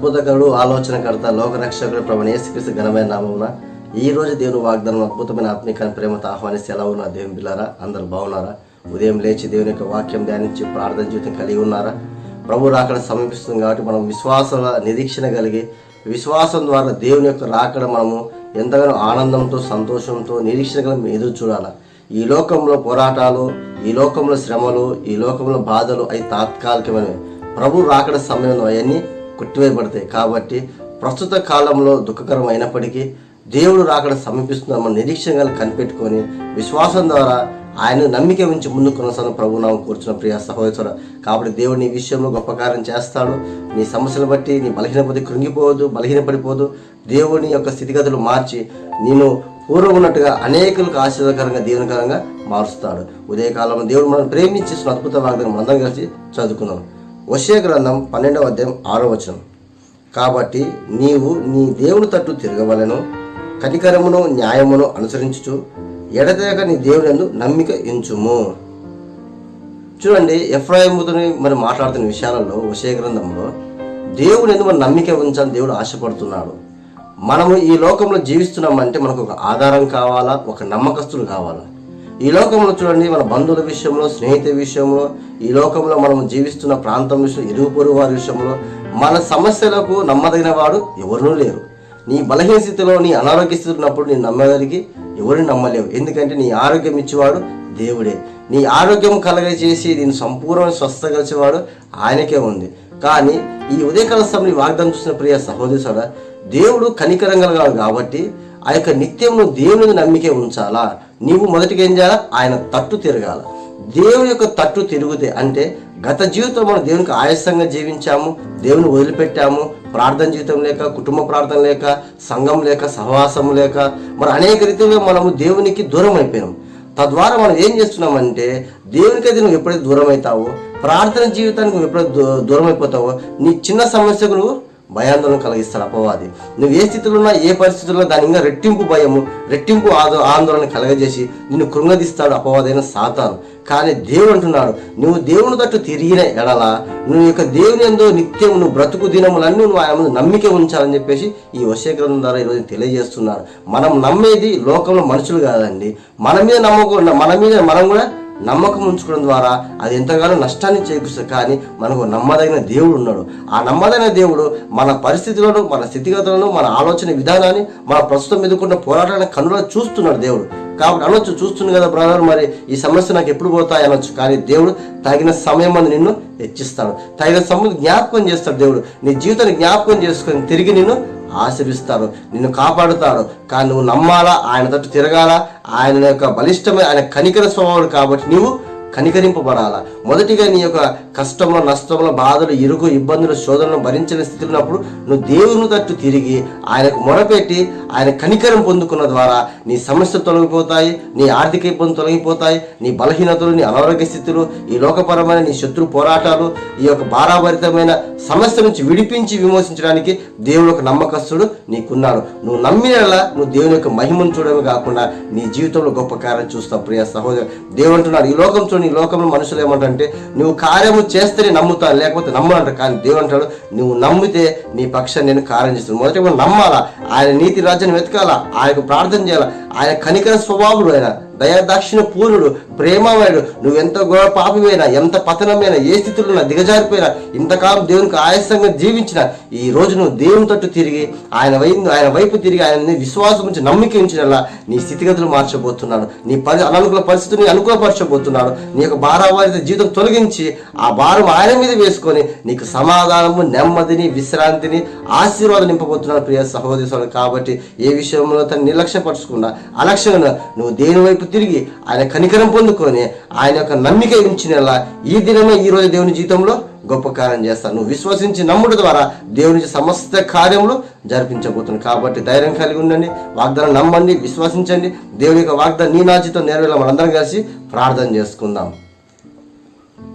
అద్భుతకరుడు ఆలోచనకర్త లోకరక్షకుడు ప్రభుని యేసుక్రీస్తు ఘనమైన నామమున ఈ రోజు దేవుని వాగ్దానం అద్భుతమైన ఆత్మీకాన్ని ప్రేమతో ఆహ్వానిస్తే ఎలా ఉన్నారు దేవుని బిల్లారా అందరు బాగున్నారా? ఉదయం లేచి దేవుని యొక్క వాక్యం ధ్యానించి ప్రార్థన జీవితం కలిగి ఉన్నారా? ప్రభు రాకడ సమీపిస్తుంది కాబట్టి మనం విశ్వాసాల నిరీక్షణ కలిగి విశ్వాసం ద్వారా దేవుని యొక్క రాకడ మనము ఎంతగానో ఆనందంతో సంతోషంతో నిరీక్షణ కలిగి ఎదురు చూడాలి? ఈ లోకంలో పోరాటాలు ఈ లోకంలో శ్రమలు ఈ లోకంలో బాధలు అవి తాత్కాలికమైనవి. ప్రభు రాకడ సమయంలో అవన్నీ కొట్టివేయబడతాయి. కాబట్టి ప్రస్తుత కాలంలో దుఃఖకరం అయినప్పటికీ దేవుడు రాకడ సమీపిస్తున్నామని నిరీక్షణగా కనిపెట్టుకొని విశ్వాసం ద్వారా ఆయన నమ్మిక ఉంచి ముందు కొనసాగిన ప్రభు నామం కూర్చున్న ప్రియ సహోదర కాబట్టి దేవుడు నీ విషయంలో గొప్ప కార్యం చేస్తాడు. నీ సమస్యలు బట్టి నీ బలహీనపడి కృంగిపోవద్దు బలహీనపడిపోదు. దేవుని యొక్క స్థితిగతులు మార్చి నేను పూర్వం ఉన్నట్టుగా అనేకులకు ఆశీర్వదకరంగా దీవెనకరంగా మారుస్తాడు. ఉదయకాలంలో దేవుడు మనం ప్రేమించేసిన అద్భుత వాగ్దానం మందం కలిసి చదువుకున్నాం వశే గ్రంథం పన్నెండవ అధ్యాయం ఆరో వచనం. కాబట్టి నీవు నీ దేవుని తట్టు తిరగవలను కనికరమును న్యాయమును అనుసరించుచు ఎడతెగక నీ దేవుని నమ్మిక ఎంచుము. చూడండి ఎఫ్రాయిముతోని మరి మాట్లాడుతున్న విషయాలలో వశే గ్రంథంలో దేవుని ఎందుకు మన నమ్మిక ఉంచాలని దేవుడు ఆశపడుతున్నాడు. మనము ఈ లోకంలో జీవిస్తున్నామంటే మనకు ఒక ఆధారం కావాలా? ఒక నమ్మకస్తులు కావాలా? ఈ లోకంలో చూడండి మన బంధువుల విషయంలో స్నేహితుల విషయంలో ఈ లోకంలో మనం జీవిస్తున్న ప్రాంతం విషయం ఇరుగు పొరుగు వారి విషయంలో మన సమస్యలకు నమ్మదగిన వాడు ఎవరూ లేరు. నీ బలహీన స్థితిలో నీ అనారోగ్య స్థితిలో ఉన్నప్పుడు నీ నమ్మగలిగి ఎవరిని నమ్మలేవు. ఎందుకంటే నీ ఆరోగ్యం ఇచ్చేవాడు దేవుడే. నీ ఆరోగ్యం కలగజేసి నేను సంపూర్ణ స్వస్థగలిచేవాడు ఆయనకే ఉంది. కానీ ఈ ఉదయకాల సమయం వాగ్దానం చూసిన ప్రియ సహోదరుడ దేవుడు కనికరంగా కాబట్టి ఆ యొక్క నిత్యం నువ్వు దేవుని నమ్మికే ఉంచాలా? నీవు మొదటిగా ఏం చేయాలా? ఆయన తట్టు తిరగాల. దేవుని యొక్క తట్టు తిరుగుతే అంటే గత జీవితం మనం దేవునికి ఆయాసంగా జీవించాము దేవుని వదిలిపెట్టాము. ప్రార్థన జీవితం లేక కుటుంబ ప్రార్థన లేక సంఘం లేక సహవాసం లేక మరి అనేక రీతిలో మనము దేవునికి దూరం అయిపోయాము తద్వారా మనం ఏం చేస్తున్నామంటే దేవునికి అది నువ్వు ఎప్పుడైతే దూరం అవుతావో ప్రార్థన జీవితానికి నువ్వు ఎప్పుడైతే దూ- దూరం అయిపోతావో నీ చిన్న సమస్యకు నువ్వు భయాందోళన కలిగిస్తాడు అపవాది. నువ్వు ఏ స్థితిలో ఉన్నా ఏ పరిస్థితుల్లో దాని ఇంకా రెట్టింపు భయము రెట్టింపు ఆదో ఆందోళన కలగజేసి నిన్ను కృంగదీస్తాడు అపవాదైన సాతాను. కానీ దేవుడు అంటున్నాడు నువ్వు దేవుని తట్టు తిరిగిన ఎడల నువ్వు యొక్క దేవుని ఎందు నిత్యం నువ్వు బ్రతుకు దినములన్నీ నువ్వు ఆయన ముందు నమ్మిక ఉంచాలని చెప్పేసి ఈ వశయ ద్వారా ఈరోజు తెలియజేస్తున్నాడు. మనం నమ్మేది లోకంలో మనుషులు కాదండి. మన మీద నమ్మకుండా మన మీద మనం కూడా నమ్మకం ఉంచుకోవడం ద్వారా అది ఎంతగానో నష్టాన్ని చేకూరుస్తుంది. కానీ మనకు నమ్మదగిన దేవుడు ఉన్నాడు. ఆ నమ్మదగిన దేవుడు మన పరిస్థితులను మన స్థితిగతులను మన ఆలోచన విధానాన్ని మన ప్రస్తుతం ఎదుర్కొన్న పోరాటాన్ని కనులో చూస్తున్నాడు దేవుడు. కాబట్టి అనొచ్చు చూస్తుంది కదా బ్రదర్ మరి ఈ సమస్య నాకు ఎప్పుడు పోతాయి అనొచ్చు. కానీ దేవుడు తగిన సమయం అని నిన్ను హెచ్చిస్తాడు. తగిన సమయం జ్ఞాపకం చేస్తాడు దేవుడు. నీ జీవితాన్ని జ్ఞాపకం చేసుకొని తిరిగి నిన్ను ఆశీర్విస్తాడు నిన్ను కాపాడుతాడు కానీ నువ్వు నమ్మాలా? ఆయన తట్టు తిరగాల? ఆయన యొక్క బలిష్టమైన ఆయన కనికర స్వభావం కాబట్టి నీవు కనికరింపబడాలా? మొదటిగా నీ యొక్క కష్టంలో నష్టంలో బాధలు ఇరుగు ఇబ్బందులు శోధనలు భరించని స్థితిలో ఉన్నప్పుడు నువ్వు దేవుని తట్టు తిరిగి ఆయనకు మొరపెట్టి ఆయన కనికరం పొందుకున్న ద్వారా నీ సమస్యలు తొలగిపోతాయి నీ ఆర్థిక ఇబ్బందులు తొలగిపోతాయి నీ బలహీనతలు నీ అనారోగ్య స్థితులు ఈ లోకపరమైన నీ శత్రు పోరాటాలు ఈ యొక్క భారాభరితమైన సమస్య నుంచి విడిపించి విమోచించడానికి దేవుడు ఒక నమ్మకస్తుడు నీకున్నాడు. నువ్వు నమ్మినలా నువ్వు దేవుని యొక్క మహిమను చూడడమే కాకుండా నీ జీవితంలో గొప్ప కార్యం చూస్తావు ప్రియ సహోదరు. దేవుడు అంటున్నాడు ఈ లోకం చూడండి ఈ లోకంలో మనుషులు ఏమంటే నువ్వు కార్యము చేస్తేనే నమ్ముతాను లేకపోతే నమ్మనంట కానీ దేవుడు అంటాడు నువ్వు నమ్మితే నీ పక్షాన్ని నేను కార్యం చేస్తాను. మొదటి మనం నమ్మాలా? ఆయన నీతి రాజ్యాన్ని వెతకాలా? ఆయనకు ప్రార్థన చేయాలా? ఆయన కనికర స్వభావుడు ఆయన. దయాదాక్షిణ పూర్ణుడు ప్రేమమయుడు నువ్వు ఎంత గొడవ పాపమైనా ఎంత పతనమైన ఏ స్థితిలో దిగజారిపోయినా ఇంతకాలం దేవునికి ఆయాసంగా జీవించిన ఈ రోజు నువ్వు దేవుని తట్టు తిరిగి ఆయన వైపు ఆయన వైపు తిరిగి ఆయన విశ్వాసం నుంచి నమ్మిక ఉంచినలా నీ స్థితిగతులు మార్చబోతున్నాడు నీ పరి అననుకూల పరిస్థితిని అనుకూలపరచబోతున్నాడు నీ యొక్క భారావారిత జీవితం తొలగించి ఆ భారం ఆయన మీద వేసుకొని నీకు సమాధానము నెమ్మదిని విశ్రాంతిని ఆశీర్వాదం నింపబోతున్నాడు ప్రియ సహోదరి కాబట్టి ఏ విషయంలో తను నిర్లక్ష్యపరచకుండా అలక్ష్యంగా నువ్వు దేని వైపు తిరిగి ఆయన కనికరం పొందుకొని ఆయన యొక్క నమ్మిక ఉంచినలా ఈ దినమే ఈ రోజు దేవుని జీవితంలో గొప్ప కార్యం చేస్తాను నువ్వు విశ్వసించి నమ్ముడు ద్వారా దేవుని సమస్త కార్యములు జరిపించబోతున్నాను కాబట్టి ధైర్యం కలిగి ఉండండి వాగ్దానం నమ్మండి విశ్వసించండి. దేవుని యొక్క వాగ్దానం నీ నాచితో నెరవేళ మనందరం కలిసి ప్రార్థన చేసుకుందాం.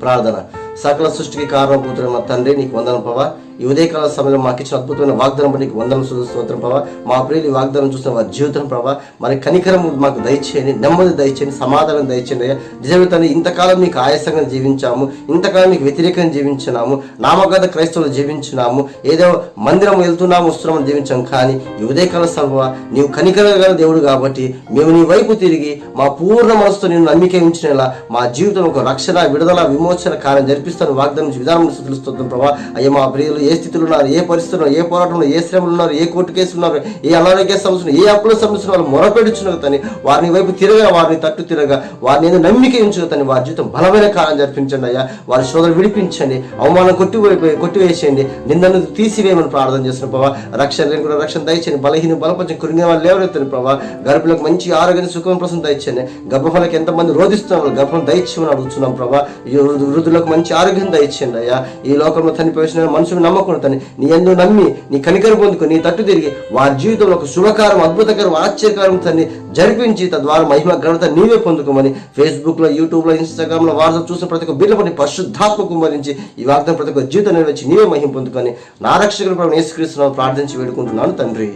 ప్రార్థన. సకల సృష్టికి కారణం తండ్రి నీకు వందన ప్రభా. ఈ ఉదయకాల సమయంలో మాకు ఇచ్చిన అద్భుతమైన వాగ్దానం బట్టి వందనం స్తోత్రం ప్రభా. మా ప్రియులు ఈ వాగ్దానం చూసిన వారి జీవితం ప్రభావ మరి కనికరం మాకు దయచేయండి నెమ్మది దయచేయండి సమాధానం దయచేయండి అయ్యా. ఇంతకాలం మీకు ఆయాసంగా జీవించాము ఇంతకాలం మీకు వ్యతిరేకంగా జీవించినాము నామగత క్రైస్తవులు జీవించినాము ఏదో మందిరం వెళ్తున్నాము వస్తున్నాము జీవించాం. కానీ ఈ ఉదయకాల సభ నీవు కనికరగల దేవుడు కాబట్టి మేము నీ వైపు తిరిగి మా పూర్ణ మనసుతో నేను నమ్మిక ఉంచినలా మా జీవితం ఒక రక్షణ విడుదల విమోచన కార్యం జరిపిస్తాను. వాగ్దానం విధానం తెలుస్తుంది ప్రభా. అయ్యా మా ప్రియులు ఏ స్థితిలో ఉన్నారు ఏ పరిస్థితుల్లో ఏ పోరాటంలో ఏ శ్రమలు ఉన్నారు ఏ కోర్టు కేసులు ఉన్నారు ఏ అనారోగ్య సమస్యలు ఏ అప్పుల సమస్యలు వాళ్ళు మొరపెడుచున్నారు తని వారిని వైపు తిరగా వారిని తట్టు తిరగా వారిని ఏదో నమ్మిక ఉంచుకు తని వారి జీవితం బలమైన కాలం జరిపించండి అయ్యా వారి శోధన విడిపించండి అవమానం కొట్టి కొట్టివేసేయండి నిందను తీసివేయమని ప్రార్థన చేస్తున్న ప్రభావ రక్షణ లేని కూడా రక్షణ దయచేయండి బలహీన బలపంచం కురిగిన వాళ్ళు లేవనెత్తండి ప్రభావ గర్భులకు మంచి ఆరోగ్యం సుఖం ప్రసం దయచేయండి. గర్భఫలకి ఎంతమంది రోధిస్తున్నారు గర్భం దయచేయమని అడుగుతున్నాం ప్రభా. ఈ వృద్ధులకు మంచి ఆరోగ్యం దయచేయండి అయ్యా. ఈ లోకంలో చనిపోయిన మనుషులు నమ్మకుండా తని నీ ఎందు నమ్మి నీ కనికరు పొందుకు నీ తట్టు తిరిగి వారి జీవితంలో ఒక శుభకారం అద్భుతకరం ఆశ్చర్యకరం తన్ని జరిపించి తద్వారా మహిమ ఘనత నీవే పొందుకోమని ఫేస్బుక్లో యూట్యూబ్లో ఇన్స్టాగ్రామ్లో లో చూసిన ప్రతి ఒక్క బిడ్డ పరిశుద్ధాత్మ కుమరించి ఈ వాగ్దానం ప్రతి ఒక్క జీవితం నెరవేర్చి నీవే మహిమ పొందుకొని నా రక్షకులు ప్రభు యేసుక్రీస్తున్నాను ప్రార్థించి వేడుకుంటున్నాను తండ్రి.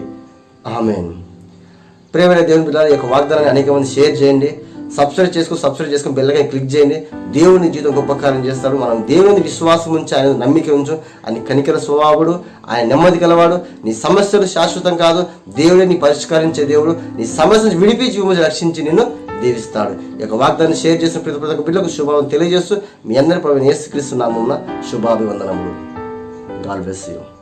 ఆమెన్. ప్రేమైన దేవుని బిడ్డ యొక్క వాగ్దానాన్ని అనేక మంది షేర్ చేయండి. సబ్స్క్రైబ్ చేసుకుని సబ్స్క్రైబ్ చేసుకుని బెల్లగా క్లిక్ చేయండి. దేవుని జీవితం గొప్ప కార్యం చేస్తాడు. మనం దేవుని విశ్వాసం ఉంచి ఆయన నమ్మిక ఉంచు. ఆయన కనికర స్వభావుడు ఆయన నెమ్మది గలవాడు. నీ సమస్యలు శాశ్వతం కాదు. దేవుడే నీ పరిష్కరించే దేవుడు. నీ సమస్యను విడిపించి విమోచన రక్షించి నిన్ను దీవిస్తాడు. ఈ యొక్క వాగ్దాన్ని షేర్ చేసిన ప్రతి ప్రతి ఒక్క బిడ్డకు శుభావం తెలియజేస్తూ మీ అందరి ప్రభు యేసుక్రీస్తు శుభాభివందనములు. God bless you